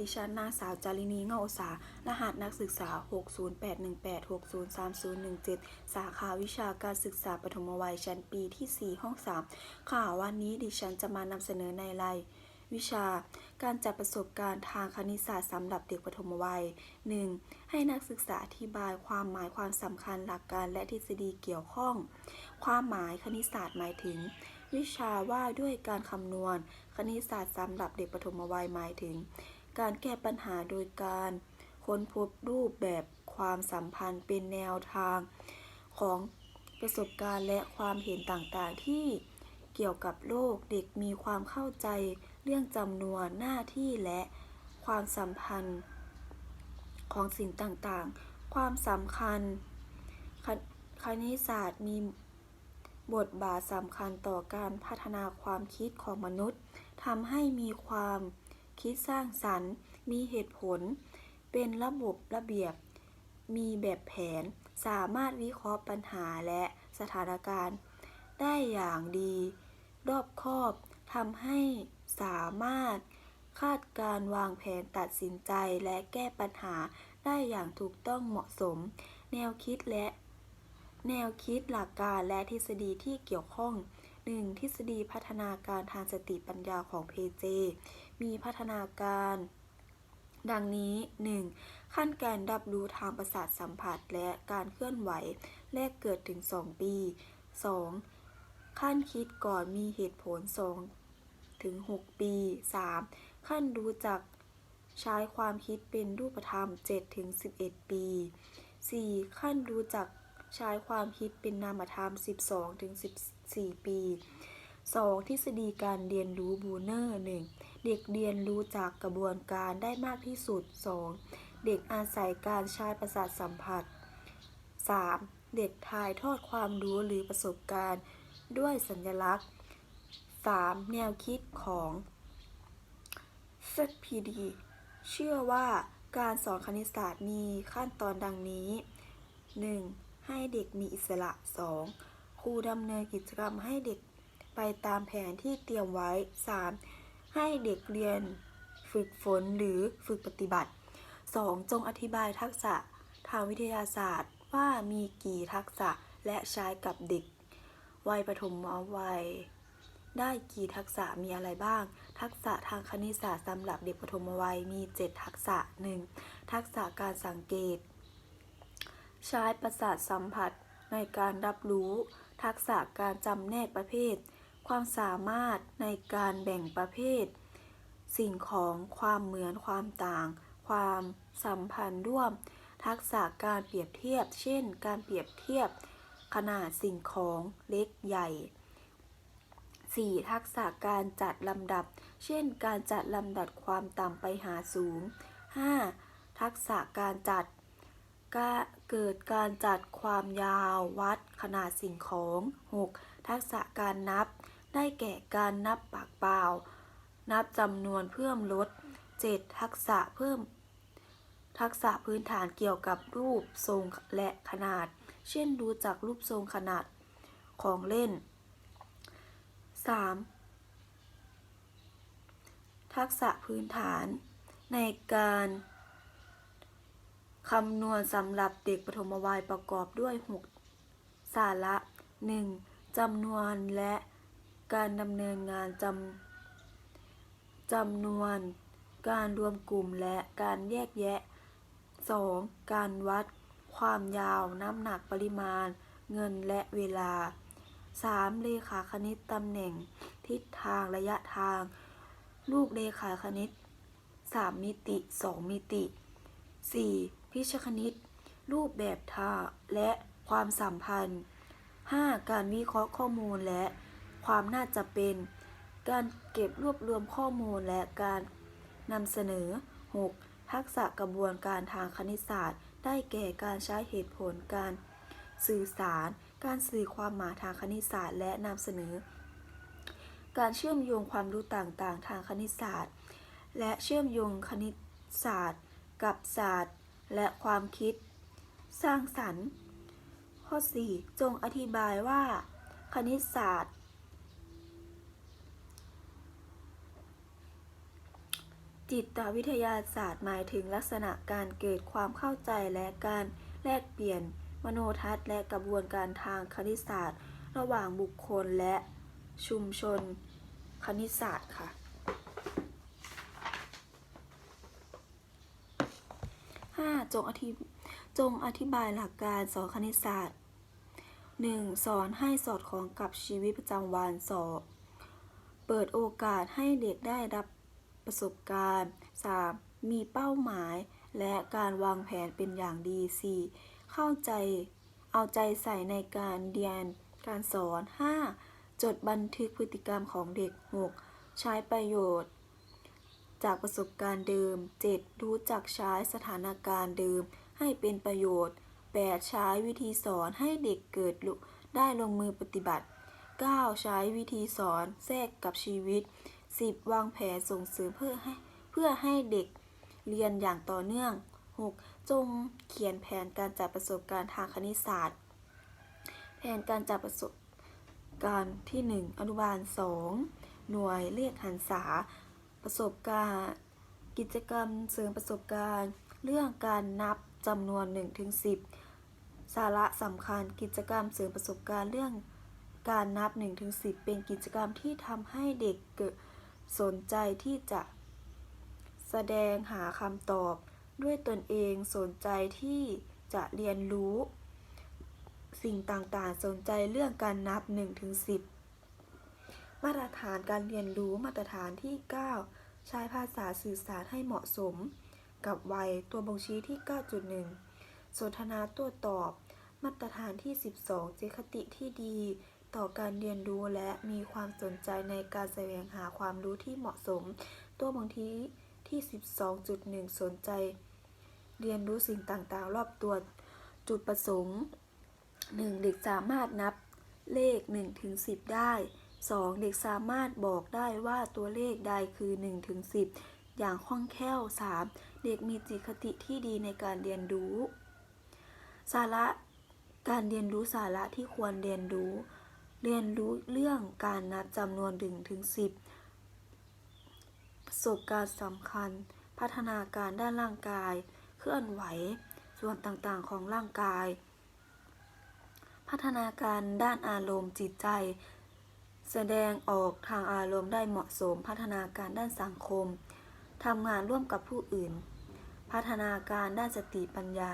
ดิฉันนางสาวจารินีเงาอุตสารหัสนักศึกษา 60818603017 สาขาวิชาการศึกษาปฐมวัยชั้นปีที่ 4 ห้อง 3 ค่ะวันนี้ดิฉันจะมานำเสนอในรายวิชา การจัดประสบการณ์ทางคณิตศาสตร์สำหรับเด็กปฐมวัย 1. ให้นักศึกษาอธิบายความหมายความสำคัญหลักการและทฤษฎีเกี่ยวข้อง ความหมายคณิตศาสตร์หมายถึง วิชาว่าด้วยการคำนวณ คณิตศาสตร์สำหรับเด็กปฐมวัยหมายถึง การแก้ปัญหาโดยการค้นพบรูปแบบความสัมพันธ์เป็นแนวทางของประสบการณ์และความเห็นต่างๆ ที่เกี่ยวกับโลกเด็กมีความเข้าใจเรื่องจำนวนหน้าที่และความสัมพันธ์ของสิ่งต่างๆ ความสำคัญคคณิตศาสตร์มีบทบาทสำคัญต่อการพัฒนาความคิดของมนุษย์ทำให้มีความ คิดสร้างสรรค์ มีเหตุผล เป็นระบบระเบียบ มีแบบแผน สามารถวิเคราะห์ปัญหาและสถานการณ์ ได้อย่างดี รอบคอบทำให้สามารถคาดการวางแผนตัดสินใจและแก้ปัญหาได้อย่างถูกต้องเหมาะสม แนวคิดและ แนวคิดหลักการและทฤษฎีที่เกี่ยวข้อง 1. ทฤษฎีพัฒนาการทางสติปัญญาของเพเจ มีพัฒนาการ ดังนี้ 1. ขั้นการรับรู้ทางประสาทสัมผัสและการเคลื่อนไหวแรกเกิดถึง 2 ปี 2. ขั้นคิดก่อนมีเหตุผล 2 ถึง 6 ปี 3. ขั้นรู้จักใช้ความคิดเป็นรูปธรรม 7 ถึง 11 ปี 4. ขั้นรู้จักใช้ความคิดเป็นนามธรรม 12 ถึง 4 ปี 2. ทฤษฎีการเรียนรู้บูเนอร์ 1. เด็กเรียนรู้จากกระบวนการได้มากที่สุด 2. เด็กอาศัยการใช้ประสาทสัมผัส 3. เด็กถ่ายทอดความรู้หรือประสบการณ์ด้วยสัญลักษณ์ 3. แนวคิดของ ZPD เชื่อว่าการสอนคณิตศาสตร์มีขั้นตอนดังนี้ 1. ให้เด็กมีอิสระ 2. ครูดำเนินกิจกรรมให้เด็กไปตามแผนที่เตรียมไว้ 3. ให้เด็กเรียนฝึกฝนหรือฝึกปฏิบัติ 2. จงอธิบายทักษะทางวิทยาศาสตร์ว่ามีกี่ทักษะและใช้กับเด็ก วัยปฐมวัย ได้กี่ทักษะมีอะไรบ้าง ทักษะทางคณิตศาสตร์สำหรับเด็กปฐมวัยมี 7 ทักษะ 1. ทักษะการสังเกต ใช้ประสาทสัมผัสในการรับรู้ ทักษะการจำแนกประเภท ความสามารถในการแบ่งประเภท สิ่งของความเหมือนความต่าง ความสัมพันธ์ร่วม ทักษะการเปรียบเทียบ เช่น การเปรียบเทียบ ขนาดสิ่งของเล็กใหญ่ 4. ทักษะการจัดลำดับ เช่น การจัดลำดับความต่ำไปหาสูง 5. ทักษะการจัด เกิดการจัดความยาววัดขนาดสิ่งของ 6. ทักษะการนับ ได้แก่การนับปากเปล่า นับจำนวนเพิ่มลด 7. ทักษะเพิ่ม ทักษะพื้นฐานเกี่ยวกับรูปทรงและขนาด เช่นรู้จักรูปทรงขนาดของเล่น 3. ทักษะพื้นฐานในการ คำนวณสำหรับเด็กปฐมวัยประกอบด้วย 6 สาระ 1. จำนวนและการดำเนินงานจำจำนวน การรวมกลุ่มและการแยกแยะ 2. การวัด ความยาว น้ำหนักปริมาณ เงินและเวลา 3. เลขาคณิตตำแหน่ง ทิศทางระยะทางรูปเลขาคณิต 3 มิติ 2 มิติ 4. พิชคณิต รูปแบบท่าและความสัมพันธ์ 5. การวิเคราะห์ข้อมูลและความน่าจะเป็น การเก็บรวบรวมข้อมูลและการนำเสนอ 6. ทักษะกระบวนการทางคณิตศาสตร์ ได้แก่การใช้เหตุผลการสื่อสาร การสื่อความหมายทางคณิตศาสตร์ และนำเสนอ การเชื่อมโยงความรู้ต่างๆ ทางคณิตศาสตร์ และเชื่อมโยงคณิตศาสตร์ กับศาสตร์ และความคิด สร้างสรรค์ ข้อ 4 จงอธิบายว่า คณิตศาสตร์ จิตวิทยาศาสตร์หมายถึงลักษณะการเกิดความเข้าใจและการแลกเปลี่ยน มโนทัศน์และกระบวนการทางคณิตศาสตร์ ระหว่างบุคคลและชุมชน คณิตศาสตร์ค่ะ 5. จงอธิจงอธิบายหลักการสอนคณิตศาสตร์ 1. สอนให้สอดคล้องกับชีวิตประจำวัน 2. เปิดโอกาสให้เด็กได้รับประสบการณ์ 3. มีเป้าหมายและการวางแผนเป็นอย่างดี 4. เข้าใจเอาใจใส่ในการเรียนการสอน 5. จดบันทึกพฤติกรรมของเด็ก 6. ใช้ประโยชน์ จากประสบการณ์เดิม 7. รู้จักใช้สถานการณ์เดิมให้เป็นประโยชน์ 8. ใช้วิธีสอนให้เด็กเกิดลุได้ลงมือปฏิบัติ 9. ใช้วิธีสอนแทรกกับชีวิต 10. วางแผนส่งเสริมเพื่อให้เพื่อให้เด็กเรียนอย่างต่อเนื่อง 6. จงเขียนแผนการจัดประสบการณ์ทางคณิตศาสตร์ แผนการจัดประสบการณ์ที่ 1 อนุบาล 2 หน่วยเลขหันษา ประสบการณ์ กิจกรรมเสริมประสบการณ์ เรื่องการนับจำนวน 1-10 สาระสำคัญ กิจกรรมเสริมประสบการณ์เรื่องการนับ 1-10 เป็นกิจกรรมที่ทำให้เด็กเกิดสนใจที่จะแสดงหาคำตอบด้วยตนเองสนใจที่จะเรียนรู้ สิ่งต่างๆ สนใจเรื่องการนับ 1-10 มาตรฐานการเรียนรู้มาตรฐานที่ 9 ใช้ภาษาสื่อสารให้เหมาะสม กับวัยตัวบ่งชี้ที่ 9.1 สนทนาตัวตอบ มาตรฐานที่ 12 เจตคติที่ดี ต่อการเรียนรู้และมีความสนใจในการแสวงหาความรู้ที่เหมาะสม ตัวบ่งชี้ที่ 12.1 สนใจ เรียนรู้สิ่งต่างๆ รอบตัวจุดประสงค์ 1. เด็กสามารถนับเลข1ถึง10 ได้ 2. เด็กสามารถบอกได้ว่าตัวเลขใดคือ1ถึง10 อย่างคล่องแคล่ว 3. เด็กมีจิตคติที่ดีในการเรียนรู้ สาระการเรียนรู้สาระที่ควรเรียนรู้ เรียนรู้เรื่องการนับจำนวน1ถึง10 ประสบการณ์สำคัญ พัฒนาการด้านร่างกาย เคลื่อนไหว ส่วนต่างๆของร่างกาย พัฒนาการด้านอารมณ์จิตใจ แสดงออกทางอารมณ์ได้เหมาะสมพัฒนาการด้านสังคมทำงานร่วมกับผู้อื่น พัฒนาการด้านสติปัญญา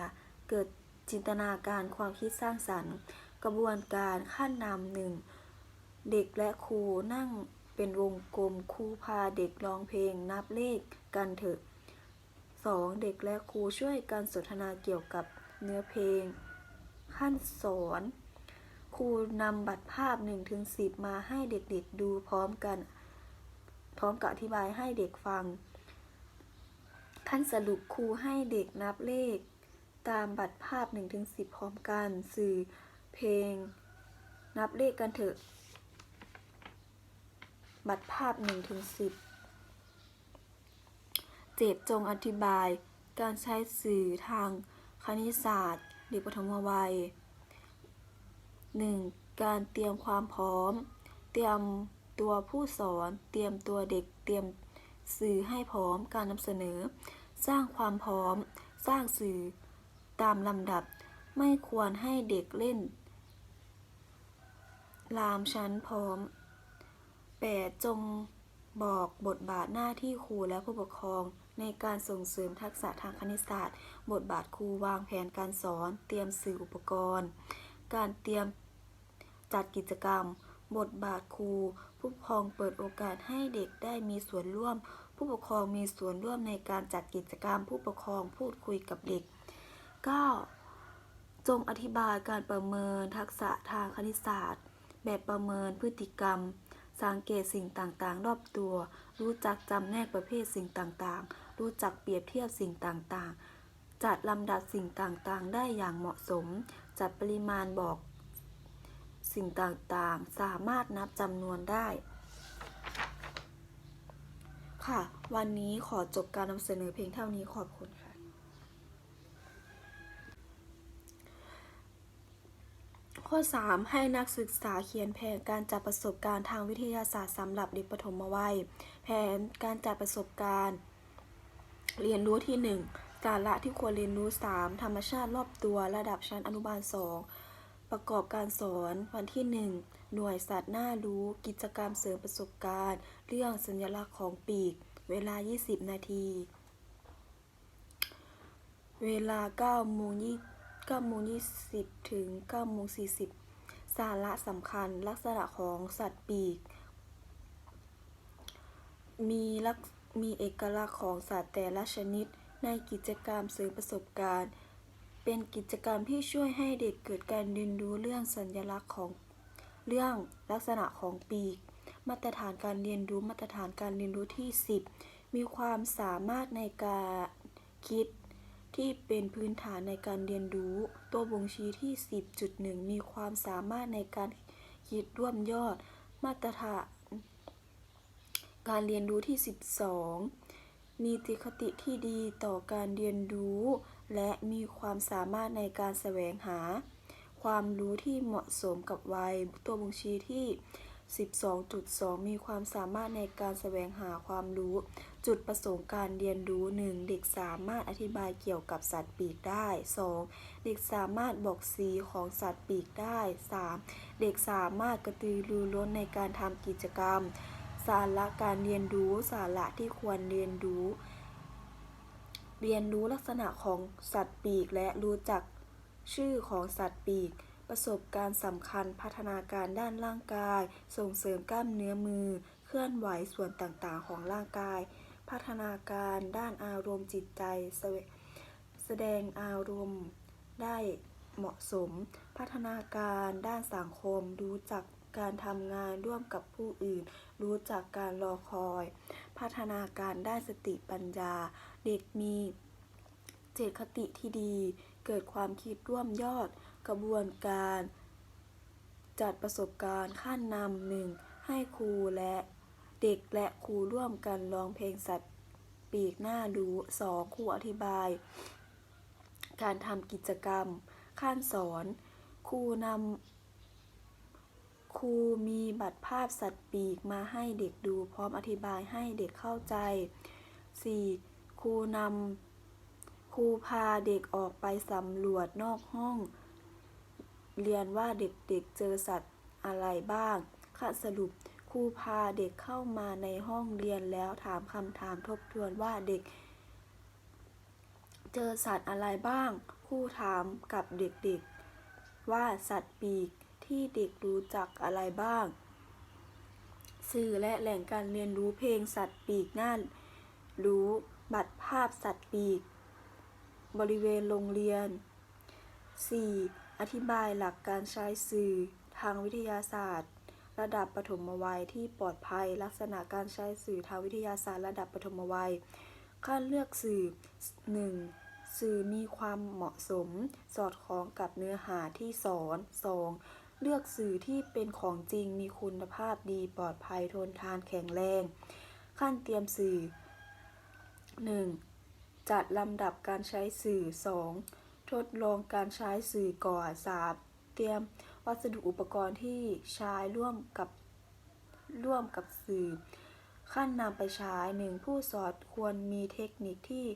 เกิดจินตนาการความคิดสร้างสรรค์ กระบวนการขั้นนำหนึ่งเด็กและครูนั่งเป็นวงกลมครูพาเด็กร้องเพลงนับเลขกันเถอะ 2. เด็กและครูช่วยกันสนทนาเกี่ยวกับเนื้อเพลง ขั้นสอน ครูนำบัตรภาพ 1-10 มาให้เด็กๆดูพร้อมกัน พร้อมกับอธิบายให้เด็กฟัง ขั้นสรุปครูให้เด็กนับเลข ตามบัตรภาพ 1-10 พร้อมกัน สื่อเพลง นับเลขกันเถอะ บัตรภาพ 1-10เจ็ดจงอธิบายการใช้สื่อทางคณิตศาสตร์เด็กปฐมวัย 1. การเตรียมความพร้อม เตรียมตัวผู้สอน เตรียมตัวเด็ก เตรียมสื่อให้พร้อม การนำเสนอ สร้างความพร้อม สร้างสื่อตามลำดับ ไม่ควรให้เด็กเล่น ลามชั้นพร้อม 8. จงบอกบทบาทหน้าที่ครูและผู้ปกครอง ในการส่งเสริมทักษะทางคณิตศาสตร์ บทบาทครูวางแผนการสอน เตรียมสื่ออุปกรณ์ การเตรียม จัดกิจกรรม บทบาทครู ผู้ปกครองเปิดโอกาสให้เด็กได้มีส่วนร่วม ผู้ปกครองมีส่วนร่วมในการจัดกิจกรรม ผู้ปกครองพูดคุยกับเด็ก 9. จงอธิบายการประเมินทักษะทางคณิตศาสตร์ แบบประเมินพฤติกรรม สังเกตสิ่งต่างๆ รอบตัว รู้จักจำแนกประเภทสิ่งต่างๆ รู้จักเปรียบเทียบสิ่งต่างๆจัดลำดับสิ่งต่างๆ ได้อย่างเหมาะสม จัดปริมาณบอก สิ่งต่างๆ สามารถนับจำนวนได้ ค่ะ วันนี้ขอจบการนำเสนอเพียงเท่านี้ขอบคุณค่ะข้อ 3 ให้นักศึกษาเขียนแผนการจัดประสบการณ์ทางวิทยาศาสตร์สำหรับเด็กปฐมวัย แผนการจัดประสบการณ์ เรียนรู้ที่ 1 สาระที่ควรเรียนรู้ 3 ธรรมชาติรอบตัวระดับชั้นอนุบาล 2 ประกอบการสอนวันที่ 1 หน่วยสัตว์น่ารู้ กิจกรรมเสริมประสบการณ์ เรื่องสัญลักษณ์ของปีก เวลา 20 นาที เวลา9โมง9โมง20 ถึง9โมง40 สาระสำคัญลักษณะของสัตว์ปีก มีลักษมีเอกลักษณ์ของสัตว์แต่ละชนิด ในกิจกรรมเสริมประสบการณ์ เป็นกิจกรรมที่ช่วยให้เด็กเกิดการเรียนรู้เรื่องสัญลักษณ์ของเรื่องลักษณะของปีก มาตรฐานการเรียนรู้มาตรฐานการเรียนรู้ที่ 10 มีความสามารถในการคิดที่เป็นพื้นฐานในการเรียนรู้ ตัวบ่งชี้ที่ 10.1 มีความสามารถในการคิดร่วมยอดมาตรฐาน การเรียนรู้ที่ 12 มีติคติที่ดีต่อการเรียนรู้ และมีความสามารถในการแสวงหา ความรู้ที่เหมาะสมกับวัย ตัวบ่งชี้ที่ 12.2 มีความสามารถในการแสวงหาความรู้ จุดประสงค์การเรียนรู้ 1. เด็กสามารถอธิบายเกี่ยวกับสัตว์ปีกได้ 2. เด็กสามารถบอกสีของสัตว์ปีกได้ 3. เด็กสามารถกระตือรือร้นในการทำกิจกรรม สาระการเรียนรู้ สาระที่ควรเรียนรู้ เรียนรู้ลักษณะของสัตว์ปีก และรู้จักชื่อของสัตว์ปีก ประสบการณ์สำคัญพัฒนาการด้านร่างกาย ส่งเสริมกล้ามเนื้อมือ เคลื่อนไหวส่วนต่างๆ ของร่างกาย พัฒนาการด้านอารมณ์จิตใจ แสแสดงอารมณ์ได้เหมาะสม พัฒนาการด้านสังคม รู้จัก การทำงานร่วมกับผู้อื่น รู้จักการรอคอย พัฒนาการด้านสติปัญญา เด็กมีเจตคติที่ดี เกิดความคิดร่วมยอด กระบวนการ จัดประสบการณ์ขั้นนำหนึ่งให้ครูและเด็กและครูร่วมกันร้องเพลงสัตว์ปีกหน้าดูสองครูอธิบาย การทำกิจกรรม ขั้นสอน ครูนำ ครูมีบัตรภาพสัตว์ปีกมาให้เด็กดูพร้อมอธิบายให้เด็กเข้าใจ 4. ครูนำครูพาเด็กออกไปสำรวจนอกห้อง เรียนว่าเด็กๆเจอสัตว์อะไรบ้างค่ะสรุปครูพาเด็กเข้ามาในห้องเรียนแล้วถามคำถามทบทวนว่าเด็ก เจอสัตว์อะไรบ้างครูถามกับเด็กๆ ว่าสัตว์ปีก ที่เด็กรู้จักอะไรบ้าง สื่อและแหล่งการเรียนรู้เพลงสัตว์ปีกน่ารู้บัตรภาพสัตว์ปีก บริเวณโรงเรียน 4. อธิบายหลักการใช้สื่อทางวิทยาศาสตร์ ระดับปฐมวัยที่ปลอดภัย ลักษณะการใช้สื่อทางวิทยาศาสตร์ระดับปฐมวัยขั้นเลือกสื่อ 1. สื่อมีความเหมาะสม สอดคล้องกับเนื้อหาที่สอน 2. เลือกสื่อที่เป็นของจริงมีคุณภาพดีปลอดภัยทนทานแข็งแรง ขั้นเตรียมสื่อ 1. จัดลำดับการใช้สื่อ 2. ทดลองการใช้สื่อก่อน 3. เตรียมวัสดุอุปกรณ์ที่ใช้ร่วมกับร่วมกับสื่อ ขั้นนำไปใช้ 1. ผู้สอนควรมีเทคนิคที่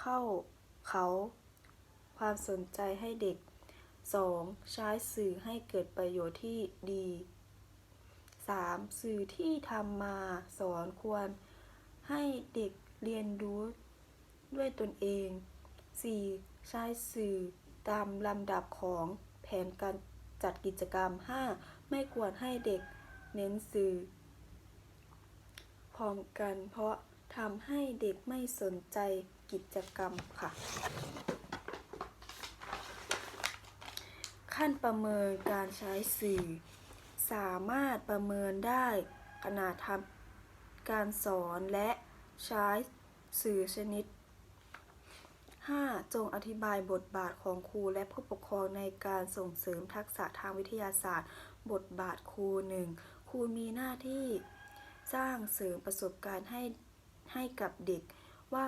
เข้าเขาความสนใจให้เด็ก 2. ใช้สื่อให้เกิดประโยชน์ที่ดี 3. สื่อที่ทำมาสอนควรให้เด็กเรียนรู้ด้วยตนเอง 4. ใช้สื่อตามลำดับของแผนการจัดกิจกรรม 5. ไม่ควรให้เด็กเน้นสื่อ พร้อมกันเพราะทำให้เด็กไม่สนใจกิจกรรมค่ะ ขั้นประเมินการใช้สื่อ สามารถประเมินได้ขณะทำการสอนและใช้สื่อชนิด 5. จงอธิบายบทบาทของครูและผู้ปกครองในการส่งเสริมทักษะทางวิทยาศาสตร์ บทบาทครู 1. ครูมีหน้าที่ สร้างเสริมประสบการณ์ให้ให้กับเด็กว่า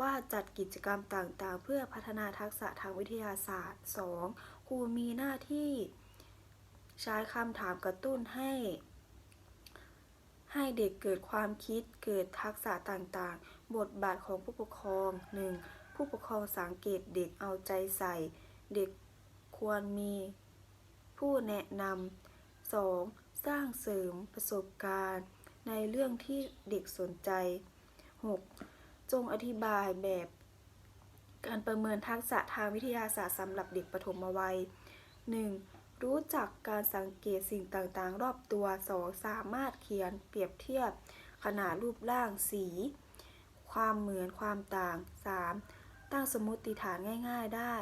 ว่าจัดกิจกรรมต่างๆ เพื่อพัฒนาทักษะทางวิทยาศาสตร์ 2. ครูมีหน้าที่ใช้คำถามกระตุ้นให้ใให้เด็กเกิดความคิดเกิดทักษะต่างๆ บทบาทของผู้ปกครอง 1. ผู้ปกครองสังเกตเด็กเอาใจใส่ เด็กควรมีผู้แนะนำ 2. สร้างเสริมประสบการณ์ ในเรื่องที่เด็กสนใจ 6. จงอธิบายแบบ การประเมินทักษะทางวิทยาศาสตร์สำหรับเด็กปฐมวัย 1. รู้จักการสังเกตสิ่งต่างๆ รอบตัว 2. สามารถเขียนเปรียบเทียบ ขนาดรูปร่างสี ความเหมือนความต่าง 3. ตั้งสมมติฐานง่าย ๆ ได้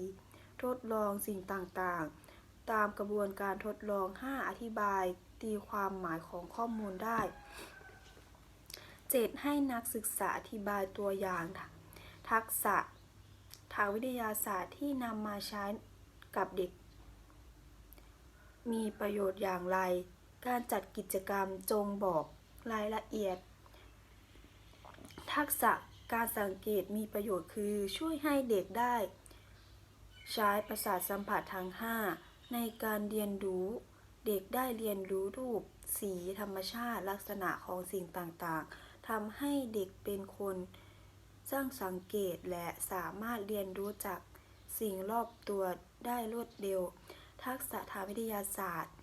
4. ทดลองสิ่งต่างๆ ตามกระบวนการทดลอง 5. อธิบาย ตีความหมายของข้อมูลได้ 7. ให้นักศึกษาอธิบายตัวอย่าง ทักษะ ทางวิทยาศาสตร์ที่นำมาใช้กับเด็ก มีประโยชน์อย่างไร การจัดกิจกรรมจงบอกรายละเอียด ทักษะการสังเกตมีประโยชน์คือช่วยให้เด็กได้ ใช้ประสาทสัมผัสทั้ง 5 ในการเรียนรู้เด็กได้เรียนรู้รูป สีธรรมชาติลักษณะของสิ่งต่างๆทำให้เด็กเป็นคน สร้างสังเกตและสามารถเรียนรู้จากสิ่งรอบตัวได้รวดเร็ว ทักษะทางวิทยาศาสตร์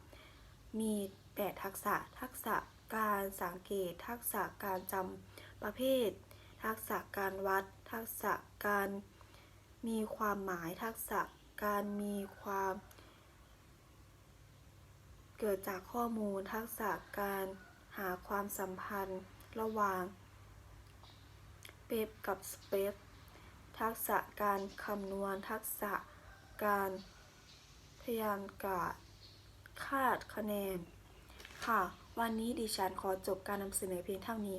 มี 8 ทักษะ ทักษะการสังเกต ทักษะการจำประเภท ทักษะการวัด ทักษะการมีความหมาย ทักษะการมีความ เกิดจากข้อมูล ทักษะการหาความสัมพันธ์ระหว่าง เปปกับสเปปทักษะการคำนวณ ทักษะการพยานการคาดคะแนน ค่ะ วันนี้ดิฉันขอจบการนำเสนอเพียงเท่านี้